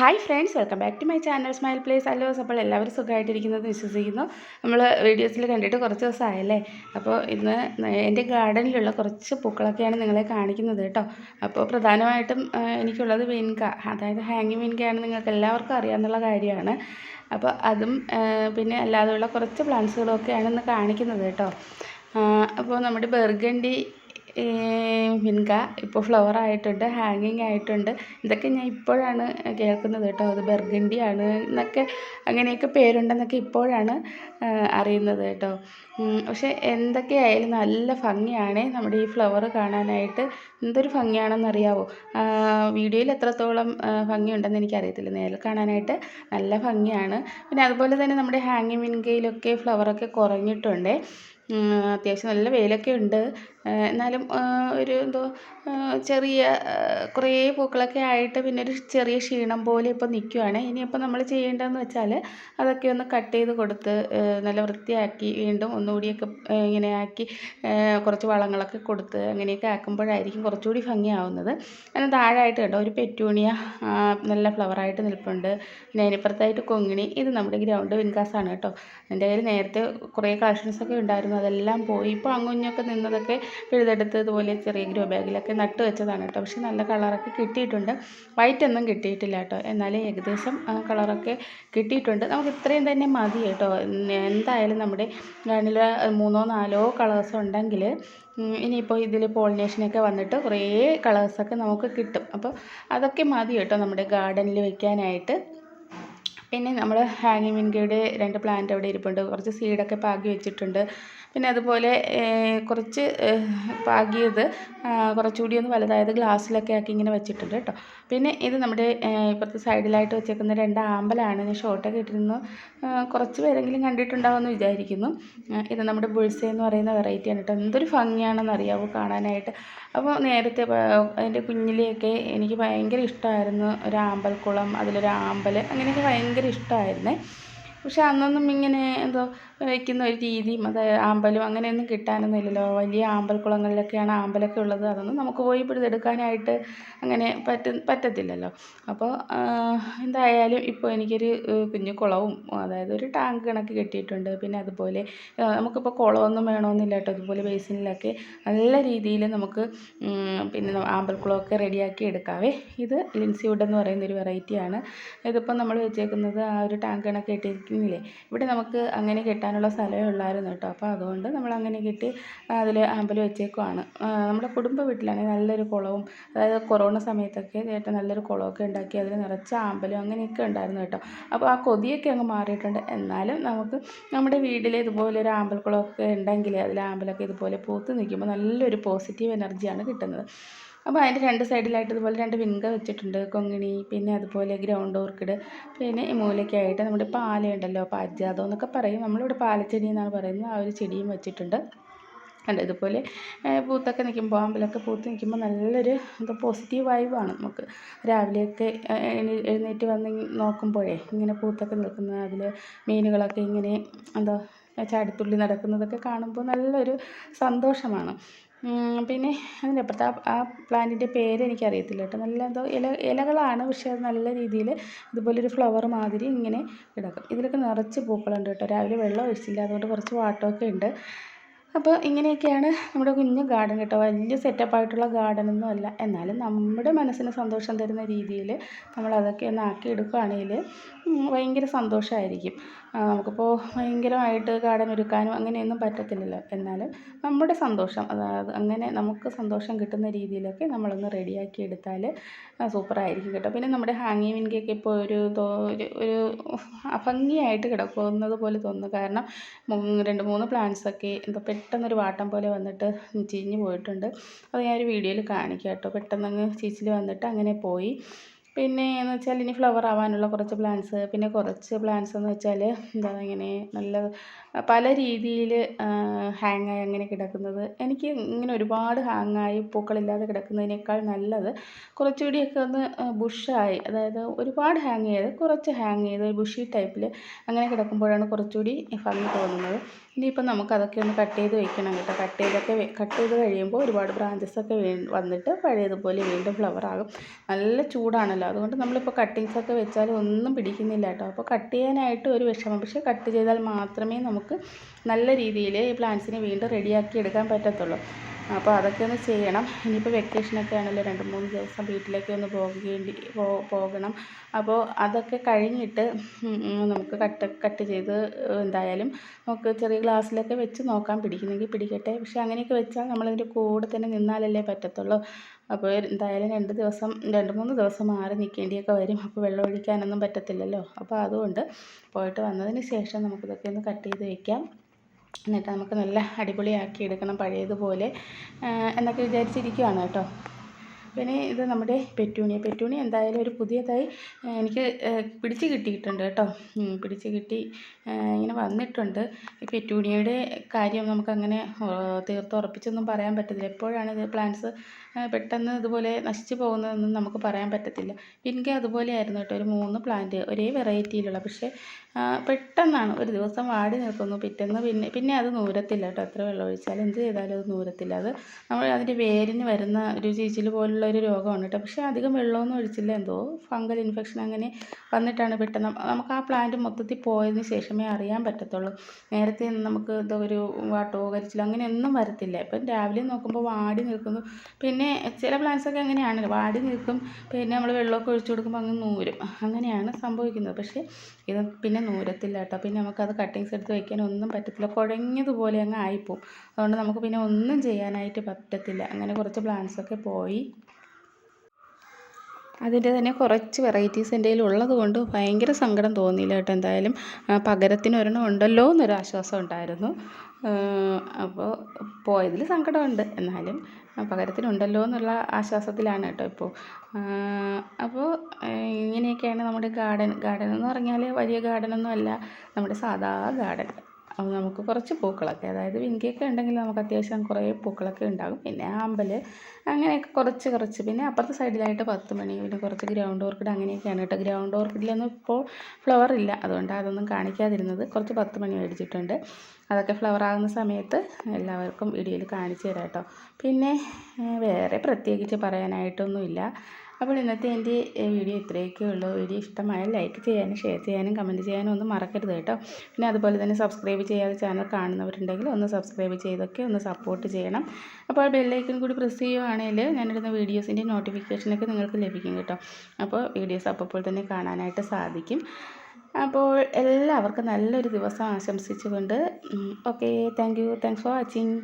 Hi friends welcome back to my channel smile place അല്ലോസ് അപ്പോൾ എല്ലാവരും സുഖമായിട്ടിരിക്കുന്നത് വിശ്വസിക്കുന്നു. നമ്മൾ വീഡിയോസിൽ കണ്ടിട്ട് കുറച്ച് ദിവസമായല്ലേ? അപ്പോൾ ഇന്ന് എന്റെ ഗാർഡനിലുള്ള കുറച്ച് പൂക്കളൊക്കെയാണ് നിങ്ങളെ കാണിക്കുന്നത് കേട്ടോ. അപ്പോൾ പ്രധാനമായിട്ടും എനിക്കുള്ളത് വിൻക അതായത് ഹാങ്ങി വിൻകയാണ് നിങ്ങൾക്ക് എല്ലാവർക്കും അറിയാമെന്നുള്ള കാര്യമാണ്. അപ്പോൾ അതും പിന്നെ അല്ലാതെയുള്ള കുറച്ച് പ്ലാന്റ്സുകളൊക്കെയാണ് ഇന്ന് കാണിക്കുന്നത് കേട്ടോ. അപ്പോൾ നമ്മുടെ ബെർഗണ്ടി മിൻക ഇപ്പോൾ ഫ്ലവർ ആയിട്ടുണ്ട് ഹാങ്ങിങ് ആയിട്ടുണ്ട്. ഇതൊക്കെ ഞാൻ ഇപ്പോഴാണ് കേൾക്കുന്നത് കേട്ടോ. അത് ബെർഗണ്ടിയാണ് എന്നൊക്കെ അങ്ങനെയൊക്കെ പേരുണ്ടെന്നൊക്കെ ഇപ്പോഴാണ് അറിയുന്നത് കേട്ടോ. പക്ഷേ എന്തൊക്കെയായാലും നല്ല ഭംഗിയാണേ നമ്മുടെ ഈ ഫ്ലവർ കാണാനായിട്ട്. എന്തൊരു ഭംഗിയാണെന്നറിയാവോ? വീഡിയോയിൽ എത്രത്തോളം ഭംഗിയുണ്ടെന്ന് എനിക്കറിയത്തില്ല. നേരിൽ കാണാനായിട്ട് നല്ല ഭംഗിയാണ്. പിന്നെ അതുപോലെ തന്നെ നമ്മുടെ ഹാങ്ങിങ് മിൻകയിലൊക്കെ ഫ്ലവറൊക്കെ കുറഞ്ഞിട്ടുണ്ട്. അത്യാവശ്യം നല്ല വെയിലൊക്കെ ഉണ്ട്. എന്നാലും ഒരു എന്തോ ചെറിയ കുറേ പൂക്കളൊക്കെ ആയിട്ട് പിന്നെ ഒരു ചെറിയ ക്ഷീണം പോലെ ഇപ്പോൾ നിൽക്കുവാണ് ഇനിയിപ്പോൾ നമ്മൾ ചെയ്യേണ്ടതെന്ന് വെച്ചാൽ അതൊക്കെ ഒന്ന് കട്ട് ചെയ്ത് കൊടുത്ത് നല്ല വൃത്തിയാക്കി വീണ്ടും ഒന്നുകൂടിയൊക്കെ ഇങ്ങനെ ആക്കി കുറച്ച് വളങ്ങളൊക്കെ കൊടുത്ത് അങ്ങനെയൊക്കെ ആക്കുമ്പോഴായിരിക്കും കുറച്ചുകൂടി ഭംഗിയാവുന്നത്. അതിന് താഴായിട്ട് കേട്ടോ ഒരു പെറ്റൂണിയ നല്ല ഫ്ലവറായിട്ട് നിൽപ്പുണ്ട്. പിന്നെ അതിനിപ്പുറത്തായിട്ട് കൊങ്ങിണി ഇത് നമ്മുടെ ഗ്രൗണ്ട് വിൻകാസാണ് കേട്ടോ. എന്റെ കയ്യിൽ നേരത്തെ കുറേ കളക്ഷൻസൊക്കെ ഉണ്ടായിരുന്നു. അതെല്ലാം പോയി. ഇപ്പോൾ അങ്ങുഞ്ഞൊക്കെ നിന്നതൊക്കെ പിഴുതെടുത്തതുപോലെ ചെറിയ ഗ്രോ ബാഗിലൊക്കെ നട്ട് വെച്ചതാണ് കേട്ടോ. പക്ഷേ നല്ല കളറൊക്കെ കിട്ടിയിട്ടുണ്ട്. വൈറ്റ് ഒന്നും കിട്ടിയിട്ടില്ല കേട്ടോ. എന്നാലും ഏകദേശം കളറൊക്കെ കിട്ടിയിട്ടുണ്ട്. നമുക്ക് ഇത്രയും തന്നെ മതി കേട്ടോ. എന്തായാലും നമ്മുടെ ഗാർഡനിൽ മൂന്നോ നാലോ കളേഴ്സ് ഉണ്ടെങ്കിൽ ഇനിയിപ്പോൾ ഇതിൽ പോളിനേഷനൊക്കെ വന്നിട്ട് കുറേ കളേഴ്സൊക്കെ നമുക്ക് കിട്ടും. അപ്പോൾ അതൊക്കെ മതി കേട്ടോ നമ്മുടെ ഗാർഡനിൽ വെക്കാനായിട്ട്. പിന്നെ നമ്മൾ ഹാങ്ങിങ് മിൻകയുടെ രണ്ട് പ്ലാന്റ് അവിടെ ഇരിപ്പുണ്ട്. കുറച്ച് സീഡൊക്കെ പാകി വെച്ചിട്ടുണ്ട്. പിന്നെ അതുപോലെ കുറച്ച് പാകിയത് കുറച്ചുകൂടി ഒന്ന് വലുതായത് ഗ്ലാസ്സിലൊക്കെ ആക്കി ഇങ്ങനെ വെച്ചിട്ടുണ്ട് കേട്ടോ. പിന്നെ ഇത് നമ്മുടെ ഇപ്പുറത്തെ സൈഡിലായിട്ട് വെച്ചേക്കുന്ന രണ്ട് ആമ്പലാണ്. ഞാൻ ഷോട്ടൊക്കെ ഇട്ടിരുന്നു. കുറച്ച് പേരെങ്കിലും കണ്ടിട്ടുണ്ടാവുമെന്ന് വിചാരിക്കുന്നു. ഇത് നമ്മുടെ ബുൾസേ എന്ന് പറയുന്ന വെറൈറ്റിയാണ് കേട്ടോ. എന്തൊരു ഭംഗിയാണെന്ന് അറിയാവോ കാണാനായിട്ട്. അപ്പോൾ നേരത്തെ എന്റെ കുഞ്ഞിലെയൊക്കെ എനിക്ക് ഭയങ്കര ഇഷ്ടമായിരുന്നു. ഒരു ആമ്പൽക്കുളം അതിലൊരു ആമ്പൽ അങ്ങനെയൊക്കെ ഭയങ്കര ഇഷ്ടമായിരുന്നേ. പക്ഷെ അന്നൊന്നും ഇങ്ങനെ എന്തോ വയ്ക്കുന്ന ഒരു രീതിയും അത് ആമ്പലും അങ്ങനെയൊന്നും കിട്ടാനൊന്നും ഇല്ലല്ലോ. വലിയ ആമ്പൽക്കുളങ്ങളിലൊക്കെയാണ് ആമ്പലൊക്കെ ഉള്ളത്. അതൊന്നും നമുക്ക് പോയി പിടിതെടുക്കാനായിട്ട് അങ്ങനെ പറ്റ പറ്റത്തില്ലല്ലോ. അപ്പോൾ എന്തായാലും ഇപ്പോൾ എനിക്കൊരു കുഞ്ഞു കുളവും അതായത് ഒരു ടാങ്ക് കണക്ക് കെട്ടിയിട്ടുണ്ട്. പിന്നെ അതുപോലെ നമുക്കിപ്പോൾ കുളമൊന്നും വേണമെന്നില്ല കേട്ടോ. അതുപോലെ ബേസിനിലൊക്കെ നല്ല രീതിയിൽ നമുക്ക് പിന്നെ ആമ്പൽ ആമ്പൽക്കുളമൊക്കെ റെഡിയാക്കി എടുക്കാവേ. ഇത് ലിൻസി വുഡ് എന്ന് പറയുന്ന ഒരു വെറൈറ്റിയാണ്. ഇതിപ്പോൾ നമ്മൾ വെച്ചേക്കുന്നത് ആ ഒരു ടാങ്ക് കണക്ക് കെട്ടിയിരിക്കുന്നില്ലേ ഇവിടെ നമുക്ക് അങ്ങനെ കെട്ടാനുള്ള സ്ഥലമേ ഉള്ളായിരുന്നു കേട്ടോ. അപ്പോൾ അതുകൊണ്ട് നമ്മൾ അങ്ങനെ കെട്ടി അതിൽ ആമ്പൽ വെച്ചേക്കുവാണ്. നമ്മുടെ കുടുംബ വീട്ടിലാണെങ്കിൽ നല്ലൊരു കുളവും അതായത് കൊറോണ സമയത്തൊക്കെ ചേട്ടൻ നല്ലൊരു കുളമൊക്കെ ഉണ്ടാക്കി അതിൽ നിറച്ച ആമ്പലും അങ്ങനെയൊക്കെ ഉണ്ടായിരുന്നു കേട്ടോ. അപ്പോൾ ആ കൊതിയൊക്കെ അങ്ങ് മാറിയിട്ടുണ്ട്. എന്നാലും നമുക്ക് നമ്മുടെ വീട്ടിൽ ഇതുപോലെ ഒരു ആമ്പൽക്കുളമൊക്കെ ഉണ്ടെങ്കിൽ അതിൽ ആമ്പലൊക്കെ ഇതുപോലെ പൂത്ത് നിൽക്കുമ്പോൾ നല്ലൊരു പോസിറ്റീവ് എനർജിയാണ് കിട്ടുന്നത്. അപ്പോൾ അതിന്റെ രണ്ട് സൈഡിലായിട്ട് ഇതുപോലെ രണ്ട് വിങ്ക വെച്ചിട്ടുണ്ട്. കൊങ്ങിണി പിന്നെ അതുപോലെ ഗ്രൗണ്ട് ഓർക്കിഡ് പിന്നെ മൂലയ്ക്കായിട്ട് നമ്മുടെ പാലയുണ്ടല്ലോ പാജാതം എന്നൊക്കെ പറയും. നമ്മളിവിടെ പാലച്ചെടി എന്നാണ് പറയുന്നത്. ആ ഒരു ചെടിയും വെച്ചിട്ടുണ്ട്. കണ്ടോ? ഇതുപോലെ പൂത്തൊക്കെ നിൽക്കുമ്പോൾ ആമ്പലൊക്കെ പൂത്ത് നിൽക്കുമ്പോൾ നല്ലൊരു എന്താ പോസിറ്റീവ് വൈബാണ് നമുക്ക്. രാവിലെയൊക്കെ എഴുന്നേറ്റ് വന്ന് നോക്കുമ്പോഴേ ഇങ്ങനെ പൂത്തൊക്കെ നിൽക്കുന്ന അതിൽ മീനുകളൊക്കെ ഇങ്ങനെ എന്താ ചാടിത്തുള്ളി നടക്കുന്നതൊക്കെ കാണുമ്പോൾ നല്ലൊരു സന്തോഷമാണ്. പിന്നെ അതിന്റെ അപ്പുറത്ത് ആ ആ പ്ലാന്റിന്റെ പേര് എനിക്കറിയത്തില്ല കേട്ടോ. നല്ല എന്തോ ഇല ഇലകളാണ് പക്ഷേ അത് നല്ല രീതിയിൽ ഇതുപോലൊരു ഫ്ലവർ മാതിരി ഇങ്ങനെ കിടക്കും. ഇതിലൊക്കെ നിറച്ച് പൂക്കളുണ്ട് കേട്ടോ. രാവിലെ വെള്ളം ഒഴിച്ചില്ല അതുകൊണ്ട് കുറച്ച് വാട്ടമൊക്കെ ഉണ്ട്. അപ്പോൾ ഇങ്ങനെയൊക്കെയാണ് നമ്മുടെ കുഞ്ഞു ഗാർഡൻ കേട്ടോ. വലിയ സെറ്റപ്പായിട്ടുള്ള ഗാർഡനൊന്നും അല്ല. എന്നാലും നമ്മുടെ മനസ്സിന് സന്തോഷം തരുന്ന രീതിയിൽ നമ്മൾ അതൊക്കെ ഒന്ന് ആക്കി എടുക്കുകയാണെങ്കിൽ ഭയങ്കര സന്തോഷമായിരിക്കും. നമുക്കിപ്പോൾ ഭയങ്കരമായിട്ട് ഗാർഡൻ ഒരുക്കാനും അങ്ങനെയൊന്നും പറ്റത്തില്ലല്ലോ. എന്നാലും നമ്മുടെ സന്തോഷം അതായത് അങ്ങനെ നമുക്ക് സന്തോഷം കിട്ടുന്ന രീതിയിലൊക്കെ നമ്മളൊന്ന് റെഡിയാക്കി എടുത്താൽ സൂപ്പറായിരിക്കും കേട്ടോ. പിന്നെ നമ്മുടെ ഹാങ്ങിങ് വിൻകൊക്കെ ഇപ്പോൾ ഒരു ഒരു ഭംഗിയായിട്ട് കിടക്കുന്നത് പോലെ തോന്നുന്നു. കാരണം രണ്ട് മൂന്ന് പ്ലാന്റ്സൊക്കെ എന്തോ പെട്ടെന്നൊരു വാട്ടം പോലെ വന്നിട്ട് ചീഞ്ഞ് പോയിട്ടുണ്ട്. അത് ഞാനൊരു വീഡിയോയിൽ കാണിക്കാം കേട്ടോ. പെട്ടെന്നങ്ങ് ചീച്ചിൽ വന്നിട്ട് അങ്ങനെ പോയി. പിന്നെ എന്ന് വെച്ചാൽ ഇനി ഫ്ലവർ ആവാനുള്ള കുറച്ച് പ്ലാന്റ്സ് പിന്നെ കുറച്ച് പ്ലാന്റ്സ് എന്ന് വെച്ചാൽ എന്താ ഇങ്ങനെ നല്ല പല രീതിയിൽ ഹാങ്ങായി അങ്ങനെ കിടക്കുന്നത്. എനിക്ക് ഇങ്ങനെ ഒരുപാട് ഹാങ്ങായി പൂക്കളില്ലാതെ കിടക്കുന്നതിനേക്കാൾ നല്ലത് കുറച്ചുകൂടിയൊക്കെ ഒന്ന് ബുഷായി അതായത് ഒരുപാട് ഹാങ് ചെയ്ത് കുറച്ച് ഹാങ് ചെയ്ത് ബുഷി ടൈപ്പിൽ അങ്ങനെ കിടക്കുമ്പോഴാണ് കുറച്ചുകൂടി ഭംഗി തോന്നുന്നത്. ഇനിയിപ്പോൾ നമുക്ക് അതൊക്കെ ഒന്ന് കട്ട് ചെയ്ത് വെക്കണം കേട്ടോ. കട്ട് ചെയ്തൊക്കെ കട്ട് ചെയ്ത് കഴിയുമ്പോൾ ഒരുപാട് ബ്രാഞ്ചസ് ഒക്കെ വീ വന്നിട്ട് പഴയതുപോലെ വീണ്ടും ഫ്ലവർ ആകും. നല്ല ചൂടാണല്ലോ. അതുകൊണ്ട് നമ്മളിപ്പോൾ കട്ടിങ്സൊക്കെ വെച്ചാൽ ഒന്നും പിടിക്കുന്നില്ല കേട്ടോ. അപ്പോൾ കട്ട് ചെയ്യാനായിട്ട് ഒരു വിഷമം. പക്ഷേ കട്ട് ചെയ്താൽ മാത്രമേ നമുക്ക് നല്ല രീതിയിൽ ഈ പ്ലാന്റ്സിനെ വീണ്ടും റെഡിയാക്കി എടുക്കാൻ പറ്റത്തുള്ളൂ. അപ്പോൾ അതൊക്കെ ഒന്ന് ചെയ്യണം. ഇനിയിപ്പോൾ വെക്കേഷനൊക്കെ ആണല്ലോ രണ്ട് മൂന്ന് ദിവസം വീട്ടിലേക്ക് ഒന്ന് പോകേണ്ടി പോകണം. അപ്പോൾ അതൊക്കെ കഴിഞ്ഞിട്ട് നമുക്ക് കട്ട് കട്ട് ചെയ്ത് എന്തായാലും നമുക്ക് ചെറിയ ഗ്ലാസ്സിലൊക്കെ വെച്ച് നോക്കാം പിടിക്കുന്നെങ്കിൽ പിടിക്കട്ടെ. പക്ഷേ അങ്ങനെയൊക്കെ വെച്ചാൽ നമ്മളതിന്റെ കൂടെ തന്നെ നിന്നാലല്ലേ പറ്റത്തുള്ളൂ. അപ്പോൾ എന്തായാലും രണ്ട് ദിവസം രണ്ട് മൂന്ന് ദിവസം മാറി നിൽക്കേണ്ടിയൊക്കെ വരും. അപ്പോൾ വെള്ളം ഒഴിക്കാനൊന്നും പറ്റത്തില്ലല്ലോ. അപ്പോൾ അതുകൊണ്ട് പോയിട്ട് വന്നതിന് ശേഷം നമുക്കിതൊക്കെ ഒന്ന് കട്ട് ചെയ്ത് വയ്ക്കാം എന്നിട്ട് നമുക്ക് നല്ല അടിപൊളിയാക്കി എടുക്കണം പഴയതുപോലെ എന്നൊക്കെ വിചാരിച്ചിരിക്കുകയാണ് കേട്ടോ. പിന്നെ ഇത് നമ്മുടെ പെറ്റൂണിയ. പെറ്റൂണിയ എന്തായാലും ഒരു പുതിയതായി എനിക്ക് പിടിച്ച് കിട്ടിയിട്ടുണ്ട് കേട്ടോ. പിടിച്ച് കിട്ടി ഇങ്ങനെ വന്നിട്ടുണ്ട്. ഈ പെറ്റൂണിയയുടെ കാര്യം നമുക്കങ്ങനെ തീർത്ത് ഉറപ്പിച്ചൊന്നും പറയാൻ പറ്റത്തില്ല. എപ്പോഴാണ് ഇത് പ്ലാന്റ്സ് പെട്ടെന്ന് ഇതുപോലെ നശിച്ചു പോകുന്നതെന്നും നമുക്ക് പറയാൻ പറ്റത്തില്ല. എനിക്ക് അതുപോലെയായിരുന്നു കേട്ടോ ഒരു മൂന്ന് പ്ലാന്റ് ഒരേ വെറൈറ്റിയിലുള്ള. പക്ഷേ പെട്ടെന്നാണ് ഒരു ദിവസം വാടി നിൽക്കുന്നു. പിറ്റേന്ന് പിന്നെ പിന്നെ അത് നൂരത്തില്ല കേട്ടോ. എത്ര വെള്ളം ഒഴിച്ചാലും എന്ത് ചെയ്താലും അത് നൂരത്തില്ല. അത് നമ്മൾ അതിന്റെ വേരിന് വരുന്ന ഒരു ചീച്ചിൽ പോലുള്ള ഒരു രോഗമാണ് കേട്ടോ. പക്ഷേ അധികം വെള്ളമൊന്നും ഒഴിച്ചില്ല. എന്തോ ഫംഗൽ ഇൻഫെക്ഷൻ അങ്ങനെ വന്നിട്ടാണ് പെട്ടെന്ന്. നമുക്ക് ആ പ്ലാന്റ് മൊത്തത്തിൽ പോയതിന് ശേഷമേ അറിയാൻ പറ്റത്തുള്ളൂ. നേരത്തെ നമുക്ക് എന്തോ ഒരു വാട്ടോ കരിച്ചിലോ അങ്ങനെയൊന്നും വരത്തില്ല. ഇപ്പം രാവിലെ നോക്കുമ്പോൾ വാടി നിൽക്കുന്നു. പിന്നെ ചില പ്ലാന്റ്സൊക്കെ അങ്ങനെയാണ്. വാടി നിൽക്കും പിന്നെ നമ്മൾ വെള്ളമൊക്കെ ഒഴിച്ചു കൊടുക്കുമ്പോൾ അങ്ങ് നൂരും. അങ്ങനെയാണ് സംഭവിക്കുന്നത്. പക്ഷേ ഇത് പിന്നെ നൂരത്തില്ല കേട്ടോ. പിന്നെ നമുക്കത് കട്ടിങ്സ് എടുത്ത് വയ്ക്കാൻ ഒന്നും പറ്റത്തില്ല. കുഴഞ്ഞതുപോലെ അങ്ങ് ആയിപ്പോവും. അതുകൊണ്ട് നമുക്ക് പിന്നെ ഒന്നും ചെയ്യാനായിട്ട് പറ്റത്തില്ല. അങ്ങനെ കുറച്ച് പ്ലാന്റ്സൊക്കെ പോയി. അതിന്റെ തന്നെ കുറച്ച് വെറൈറ്റീസ് എന്റെ കയ്യിൽ ഉള്ളത് കൊണ്ട് ഭയങ്കര സങ്കടം തോന്നിയില്ല കേട്ടോ. എന്തായാലും പകരത്തിന് ഒരെണ്ണം ഉണ്ടല്ലോ എന്നൊരു ആശ്വാസം ഉണ്ടായിരുന്നു. അപ്പോൾ പോയതിൽ സങ്കടമുണ്ട്. എന്നാലും പകരത്തിനുണ്ടല്ലോ എന്നുള്ള ആശ്വാസത്തിലാണ് കേട്ടോ ഇപ്പോൾ. അപ്പോൾ ഇങ്ങനെയൊക്കെയാണ് നമ്മുടെ ഗാർഡൻ ഗാർഡൻ എന്ന് പറഞ്ഞാൽ വലിയ ഗാർഡനൊന്നും അല്ല. നമ്മുടെ സാധാ ഗാർഡൻ അപ്പോൾ നമുക്ക് കുറച്ച് പൂക്കളൊക്കെ അതായത് വിങ്കിയൊക്കെ ഉണ്ടെങ്കിൽ നമുക്ക് അത്യാവശ്യം കുറേ പൂക്കളൊക്കെ ഉണ്ടാകും. പിന്നെ ആമ്പൽ അങ്ങനെയൊക്കെ കുറച്ച് കുറച്ച്. പിന്നെ അപ്പുറത്തെ സൈഡിലായിട്ട് പത്ത് മണി പിന്നെ കുറച്ച് ഗ്രൗണ്ട് ഓർക്കിഡ് അങ്ങനെയൊക്കെയാണ് കേട്ടോ. ഗ്രൗണ്ട് ഓർക്കിഡിലൊന്നും ഇപ്പോൾ ഫ്ലവർ ഇല്ല. അതുകൊണ്ട് അതൊന്നും കാണിക്കാതിരുന്നത്. കുറച്ച് പത്ത് മണി മേടിച്ചിട്ടുണ്ട്. അതൊക്കെ ഫ്ലവർ ആകുന്ന സമയത്ത് എല്ലാവർക്കും വീഡിയോയിൽ കാണിച്ചു തരാം കേട്ടോ. പിന്നെ വേറെ പ്രത്യേകിച്ച് പറയാനായിട്ടൊന്നുമില്ല. അപ്പോൾ ഇന്നത്തെ എന്റെ വീഡിയോ ഇത്രയൊക്കെ ഉള്ളൂ. വീഡിയോ ഇഷ്ടമായ ലൈക്ക് ചെയ്യാനും ഷെയർ ചെയ്യാനും കമന്റ് ചെയ്യാനും ഒന്നും മറക്കരുത് കേട്ടോ. പിന്നെ അതുപോലെ തന്നെ സബ്സ്ക്രൈബ് ചെയ്യാതെ ചാനൽ കാണുന്നവരുണ്ടെങ്കിൽ ഒന്ന് സബ്സ്ക്രൈബ് ചെയ്തൊക്കെ ഒന്ന് സപ്പോർട്ട് ചെയ്യണം. അപ്പോൾ ബെല്ലൈക്കൺ കൂടി പ്രസ് ചെയ്യുവാണെങ്കിൽ ഞാനിടുന്ന വീഡിയോസിന്റെ നോട്ടിഫിക്കേഷനൊക്കെ നിങ്ങൾക്ക് ലഭിക്കും കേട്ടോ. അപ്പോൾ വീഡിയോസ് അപ്പോൾ തന്നെ കാണാനായിട്ട് സാധിക്കും. അപ്പോൾ എല്ലാവർക്കും നല്ലൊരു ദിവസം ആശംസിച്ചുകൊണ്ട് okay thank you thanks for watching